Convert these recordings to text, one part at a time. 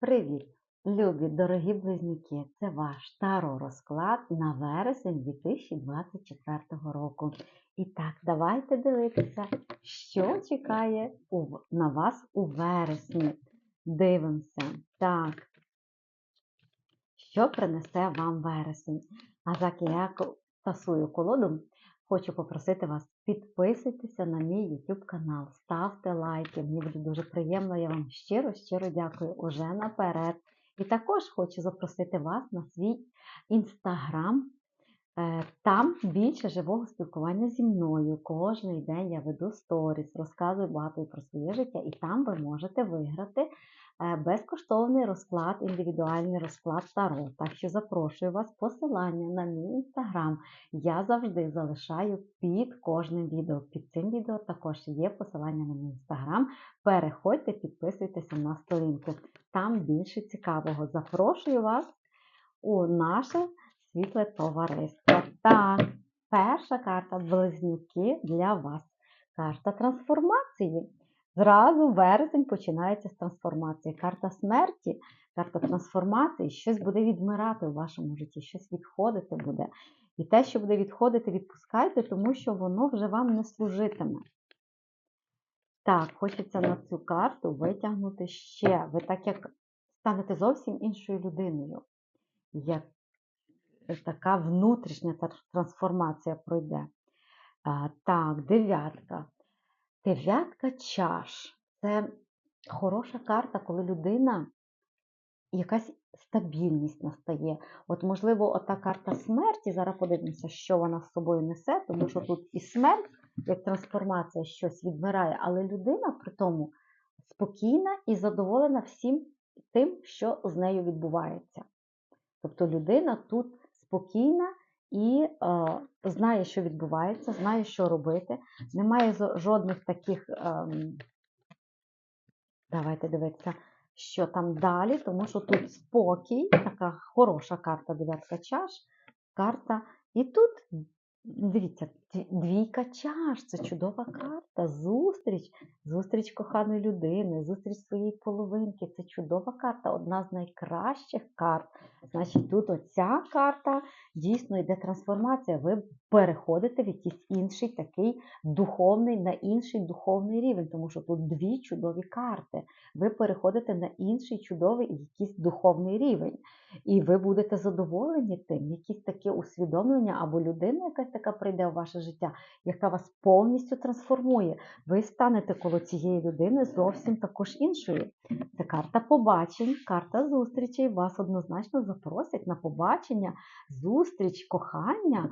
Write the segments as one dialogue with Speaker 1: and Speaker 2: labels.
Speaker 1: Привіт, любі дорогі близнюки! Це ваш таро розклад на вересень 2024 року. І так, давайте дивитися, що чекає на вас у вересні. Дивимося. Так. Що принесе вам вересень? А заки я ко- тасую колоду, хочу попросити вас підписуйтеся на мій YouTube канал, ставте лайки. Мені буде дуже приємно. Я вам щиро, щиро дякую уже наперед. І також хочу запросити вас на свій інстаграм. Е, Там більше живого спілкування зі мною. Кожний день я веду сторіс, розказую багато про своє життя, і там ви можете виграти безкоштовний розклад, індивідуальний розклад Таро. Так що запрошую вас посилання на мій інстаграм. Я завжди залишаю під кожним відео. Під цим відео також є посилання на мій інстаграм. Переходьте, підписуйтеся на сторінку. Там більше цікавого. Запрошую вас у наше світле товариство. Так, перша карта близнюки для вас. Карта трансформації. Зразу вересень починається з трансформації. Карта смерті, карта трансформації, щось буде відмирати у вашому житті, щось відходити буде. І те, що буде відходити, відпускайте, тому що воно вже вам не служитиме. Так, хочеться на цю карту витягнути ще. Ви так як станете зовсім іншою людиною. Як така внутрішня трансформація пройде. Так, дев'ятка. Дев'ятка чаш. Це хороша карта, коли людина, якась стабільність настає. От, можливо, ота карта смерті, зараз подивимося, що вона з собою несе, тому що тут і смерть, як трансформація, щось відмирає, але людина при тому спокійна і задоволена всім тим, що з нею відбувається. Тобто людина тут спокійна і е, знає, що відбувається, знає, що робити. Немає жодних таких. е, давайте дивитися, що там далі, тому що тут спокій, така хороша карта дев'ятка чаш. Карта. І тут, дивіться, двійка чаш це чудова карта. Зустріч, зустріч коханої людини, зустріч своєї половинки. Це чудова карта, одна з найкращих карт. Значить, тут оця карта дійсно йде трансформація. Ви переходите в якийсь інший такий духовний на інший духовний рівень, тому що тут дві чудові карти. Ви переходите на інший чудовий якийсь духовний рівень. І ви будете задоволені тим, якісь таке усвідомлення або людина, якась така прийде у ваше життя, яка вас повністю трансформує. Ви станете коло цієї людини зовсім також іншою. Це карта побачень, карта зустрічей. Вас однозначно запросять на побачення, зустріч, кохання.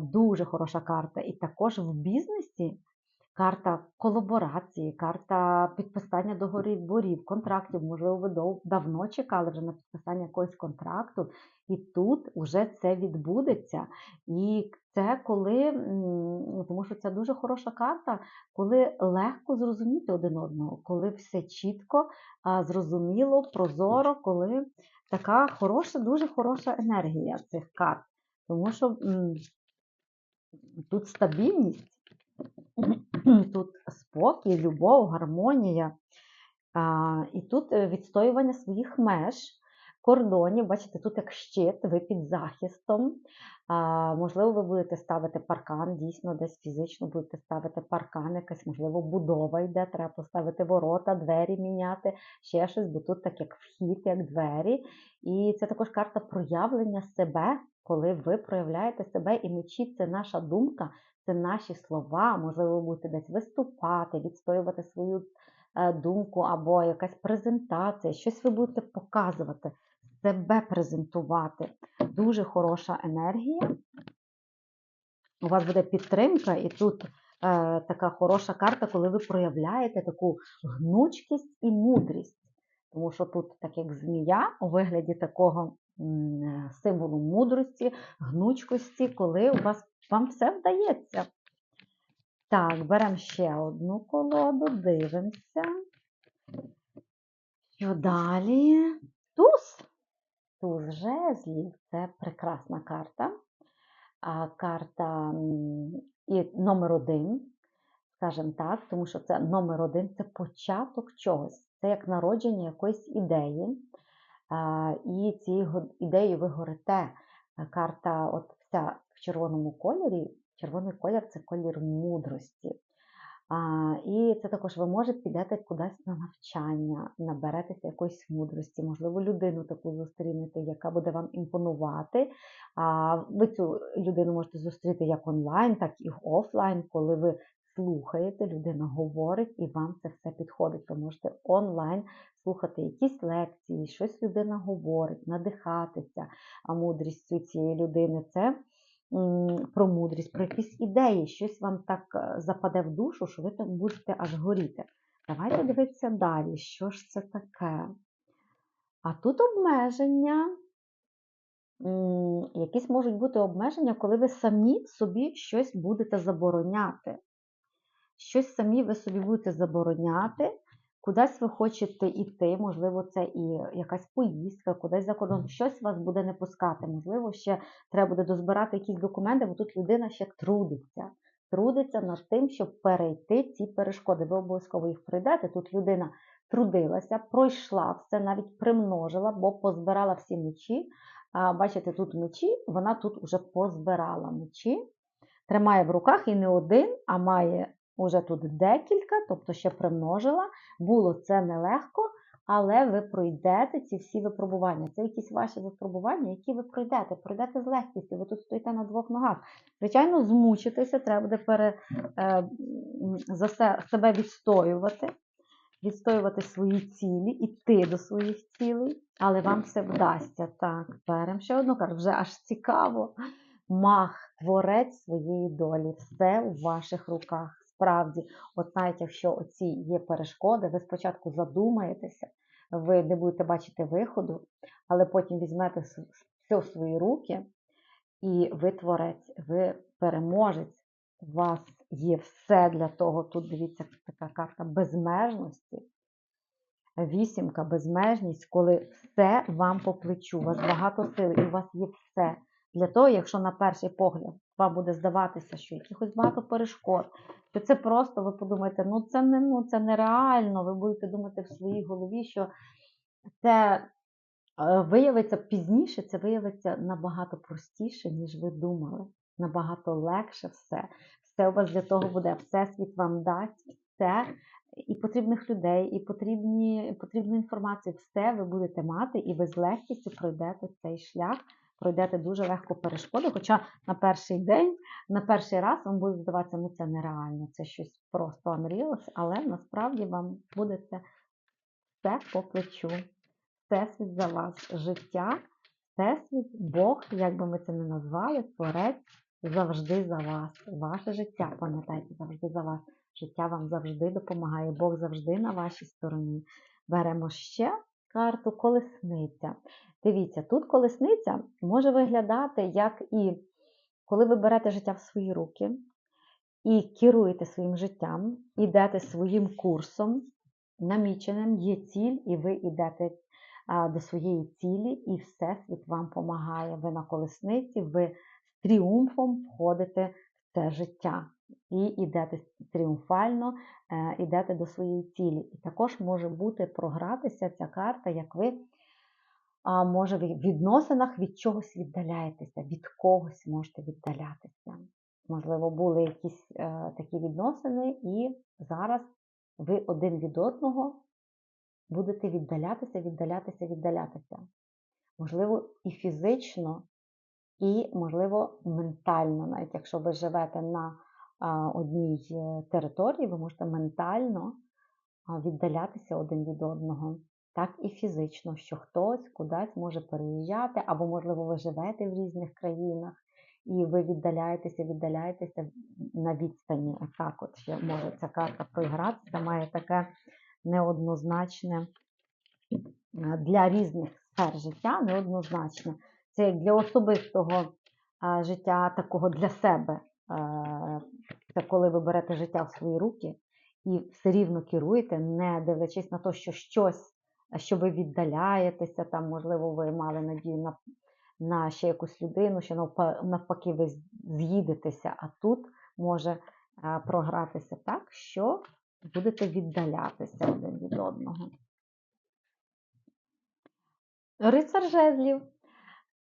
Speaker 1: Дуже хороша карта. І також в бізнесі карта колаборації, карта підписання договорів, контрактів. Можливо, ви давно чекали вже на підписання якогось контракту, і тут вже це відбудеться. І це коли, тому що це дуже хороша карта, коли легко зрозуміти один одного, коли все чітко, зрозуміло, прозоро, коли така хороша, дуже хороша енергія цих карт. Тому що тут стабільність, тут спокій, любов, гармонія. І тут е, відстоювання своїх меж, кордонів. Бачите, тут як щит, ви під захистом. Можливо, ви будете ставити паркан, дійсно, десь фізично будете ставити паркан, якась, можливо, будова йде, треба поставити ворота, двері міняти, ще щось, бо тут так як вхід, як двері. І це також карта проявлення себе, коли ви проявляєте себе, і мечі це наша думка, це наші слова. Можливо, ви будете десь виступати, відстоювати свою е, думку або якась презентація, щось ви будете показувати, себе презентувати. Дуже хороша енергія. У вас буде підтримка, і тут е, така хороша карта, коли ви проявляєте таку гнучкість і мудрість. Тому що тут, так як змія, у вигляді такого е, символу мудрості, гнучкості, коли у вас вам все вдається. Так, беремо ще одну колоду, дивимося. Що далі? Туз. Туз жезлів це прекрасна карта. А, карта і номер один, скажімо так, тому що це номер один це початок чогось. Це як народження якоїсь ідеї. І цією ідеєю ви горите. Карта от вся в червоному кольорі. Червоний колір це колір мудрості. А, і це також ви може підете кудись на навчання, наберетеся якоїсь мудрості, можливо, людину таку зустрінете, яка буде вам імпонувати. А ви цю людину можете зустріти як онлайн, так і офлайн, коли ви слухаєте, людина говорить і вам це все підходить. Ви можете онлайн слухати якісь лекції, щось людина говорить, надихатися а мудрістю цієї людини. Це про мудрість, про якісь ідеї, щось вам так е, западе в душу, що ви там будете аж горіти. Давайте дивитися далі, що ж це таке. А тут обмеження. Якісь можуть бути обмеження, коли ви самі собі щось будете забороняти. Щось самі ви собі будете забороняти, кудись ви хочете йти, можливо, це і якась поїздка, кудись за кордон, щось вас буде не пускати. Можливо, ще треба буде дозбирати якісь документи, бо тут людина ще трудиться. Трудиться над тим, щоб перейти ці перешкоди. Ви обов'язково їх пройдете. Тут людина трудилася, пройшла все, навіть примножила, бо позбирала всі мечі. А, бачите, тут мечі, вона тут уже позбирала мечі, тримає в руках і не один, а має уже тут декілька, тобто ще примножила. Було це нелегко, але ви пройдете ці всі випробування. Це якісь ваші випробування, які ви пройдете. Пройдете з легкістю, ви тут стоїте на двох ногах. Звичайно, змучитися, треба буде пере, е, за себе відстоювати, відстоювати свої цілі, іти до своїх цілей, але вам все вдасться. Так, беремо ще одну карту, вже аж цікаво. Мах, творець своєї долі, все у ваших руках. Справді, от навіть якщо оці є перешкоди, ви спочатку задумаєтеся, ви не будете бачити виходу, але потім візьмете все в свої руки, і ви творець, ви переможець. У вас є все для того. Тут дивіться така карта безмежності. Вісімка, безмежність, коли все вам по плечу, у вас багато сили, і у вас є все. Для того, якщо на перший погляд вам буде здаватися, що якихось багато перешкод, що це просто ви подумаєте, ну це не ну це нереально. Ви будете думати в своїй голові, що це е, виявиться пізніше, це виявиться набагато простіше, ніж ви думали. Набагато легше все. Все у вас для того буде. Всесвіт вам дасть все, і потрібних людей, і потрібні, потрібну інформацію. Все ви будете мати, і ви з легкістю пройдете цей шлях, пройдете дуже легко перешкоди. Хоча на перший день, на перший раз вам буде здаватися, ну це нереально, це щось просто unreal, але насправді вам буде це все по плечу. Всесвіт за вас, життя, всесвіт, Бог, як би ми це не назвали, творець завжди за вас. Ваше життя, пам'ятайте, завжди за вас. Життя вам завжди допомагає, Бог завжди на вашій стороні. Беремо ще карту колесниця. Дивіться, тут колесниця може виглядати, як і коли ви берете життя в свої руки і керуєте своїм життям, ідете своїм курсом, наміченим, є ціль, і ви йдете до своєї цілі, і Всесвіт вам допомагає. Ви на колесниці, ви з тріумфом входите в це життя. І йдете тріумфально, йдете до своєї цілі. І також може бути програтися ця карта, як ви може в відносинах від чогось віддаляєтеся, від когось можете віддалятися. Можливо, були якісь е, такі відносини, і зараз ви один від одного будете віддалятися, віддалятися, віддалятися. Можливо, і фізично, і, можливо, ментально, навіть якщо ви живете на одній е, території, ви можете ментально віддалятися один від одного, так і фізично, що хтось кудись може переїжджати, або, можливо, ви живете в різних країнах, і ви віддаляєтеся, віддаляєтеся на відстані. Отак, от ще може ця карта проігратися, має таке неоднозначне для різних сфер життя, неоднозначне. Це як для особистого життя, такого для себе. Це коли ви берете життя в свої руки і все рівно керуєте, не дивлячись на те, що щось, що ви віддаляєтеся, там, можливо, ви мали надію на, на ще якусь людину, що навпа- навпаки ви з'їдетеся, а тут може програтися так, що будете віддалятися один від одного. Рицар жезлів.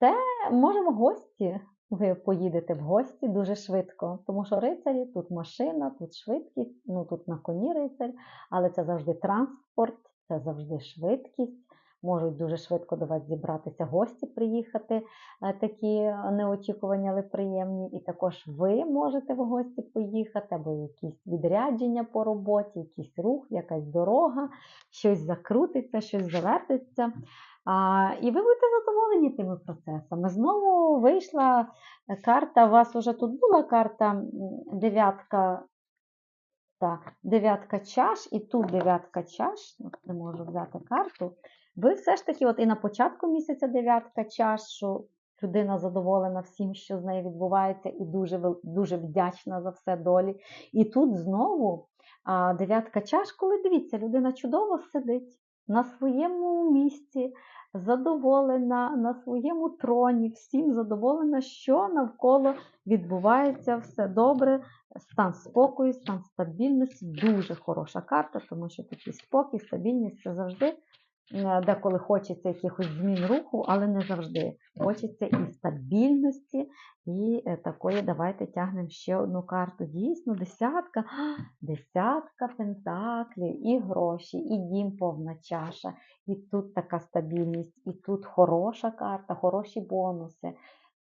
Speaker 1: Це можемо гості. Ви поїдете в гості дуже швидко, тому що рицарі тут машина, тут швидкість, ну тут на коні рицар, але це завжди транспорт, це завжди швидкість. Можуть дуже швидко до вас зібратися гості, приїхати е, такі неочікувані, але приємні. І також ви можете в гості поїхати, або якісь відрядження по роботі, якийсь рух, якась дорога, щось закрутиться, щось завертиться. А, І ви будете задоволені тими процесами. Знову вийшла карта, у вас вже тут була карта дев'ятка. Так, дев'ятка чаш, і тут дев'ятка чаш, не можу взяти карту. Ви все ж таки, от і на початку місяця дев'ятка чаш, що людина задоволена всім, що з нею відбувається, і дуже дуже вдячна за все долі. І тут знову дев'ятка чаш, коли дивіться, людина чудово сидить на своєму місці, задоволена на своєму троні, всім задоволена, що навколо відбувається все добре, стан спокою, стан стабільності. Дуже хороша карта, тому що такий спокій, стабільність це завжди. Е, Деколи хочеться якихось змін руху, але не завжди. Хочеться і стабільності, і е, такої давайте тягнемо ще одну карту. Дійсно, десятка, десятка пентаклів, і гроші, і дім повна чаша, і тут така стабільність, і тут хороша карта, хороші бонуси.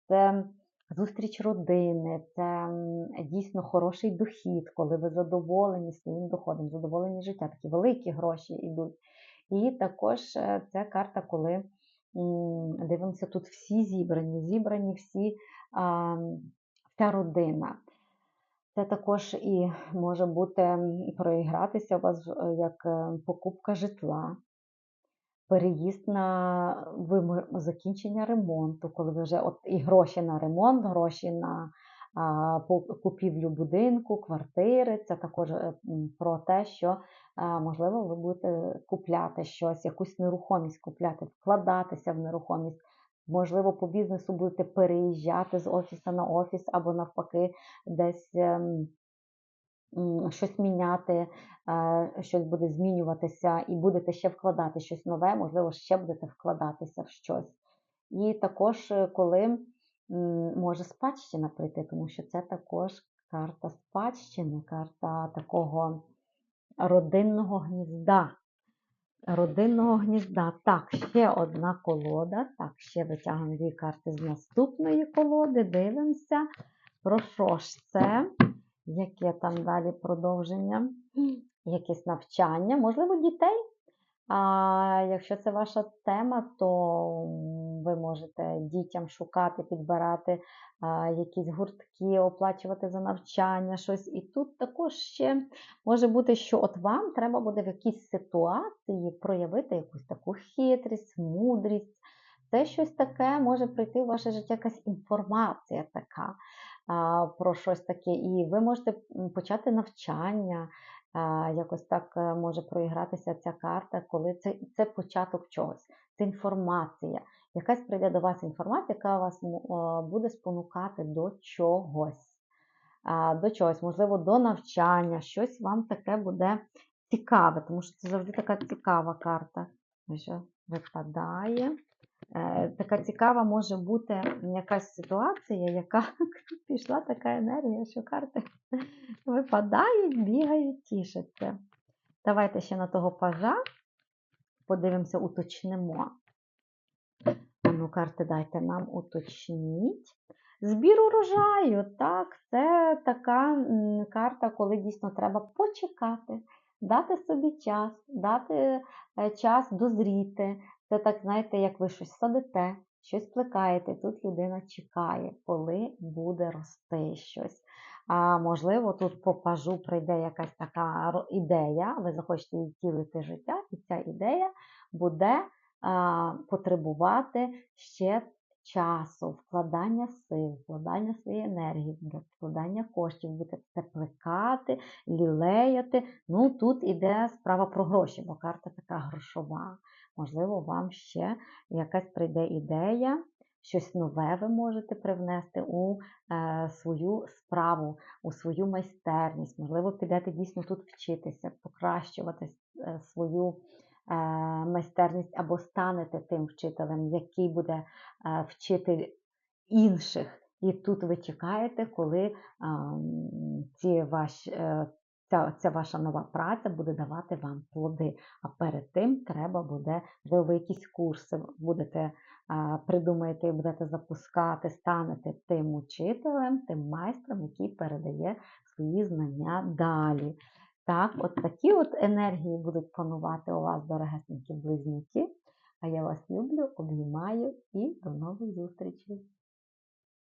Speaker 1: Це зустріч родини, це дійсно хороший дохід, коли ви задоволені своїм доходом, задоволені життя, такі великі гроші йдуть. І також е, це карта, коли дивимося, тут всі зібрані, зібрані всі, вся родина. Це також і може бути проігратися у вас е, як е, покупка житла, переїзд на закінчення ремонту, коли ви вже от і гроші на ремонт, гроші на купівлю будинку, квартири. Це також е, про те, що можливо ви будете купляти щось, якусь нерухомість купляти, вкладатися в нерухомість. Можливо, по бізнесу будете переїжджати з офісу на офіс або навпаки десь. ем, щось міняти, е, щось буде змінюватися, і будете ще вкладати щось нове, можливо, ще будете вкладатися в щось. І також, е, коли може спадщина прийти, тому що це також карта спадщини, карта такого родинного гнізда. Родинного гнізда. Так, ще одна колода. Так, ще витягуємо дві карти з наступної колоди. Дивимося. Про що ж це? Яке там далі продовження? Якесь навчання, можливо, дітей. А якщо це ваша тема, то ви можете дітям шукати, підбирати а, якісь гуртки, оплачувати за навчання, щось. І тут також ще може бути, що от вам треба буде в якійсь ситуації проявити якусь таку хитрість, мудрість. Це щось таке може прийти в ваше життя, якась інформація така про щось таке. І ви можете почати навчання. Якось так е, може проігратися ця карта, коли це, це початок чогось, це інформація. Якась прийде до вас інформація, яка вас буде спонукати до чогось. До чогось, можливо, до навчання, щось вам таке буде цікаве, тому що це завжди така цікава карта. Що випадає. Е, Така цікава може бути якась ситуація, яка пішла така енергія, що карти випадають, бігають, тішаться. Давайте ще на того пажа подивимося, уточнимо. Ну, карти дайте нам уточніть. Збір урожаю, так, це така карта, коли дійсно треба почекати, дати собі час, дати е, час дозріти. Це так, знаєте, як ви щось садите, щось плекаєте. Тут людина чекає, коли буде рости щось. А можливо, тут по пажу прийде якась така ідея, ви захочете її втілити життя, і ця ідея буде а, потребувати ще часу, вкладання сил, вкладання своєї енергії, вкладання коштів, будете це плекати, лілеяти. Ну, тут іде справа про гроші, бо карта така грошова. Можливо, вам ще якась прийде ідея, щось нове ви можете привнести у е, свою справу, у свою майстерність. Можливо, підете дійсно тут вчитися, покращувати е, свою майстерність або станете тим вчителем, який буде е, вчити інших. І тут ви чекаєте, коли ці ваш, е, ця, ця ваша нова праця буде давати вам плоди. А перед тим треба буде, ви якісь курси будете придумаєте і будете запускати, станете тим учителем, тим майстром, який передає свої знання далі. Так, от такі от енергії будуть панувати у вас, дорогесенькі близнюки. А я вас люблю, обіймаю і до нових зустрічей!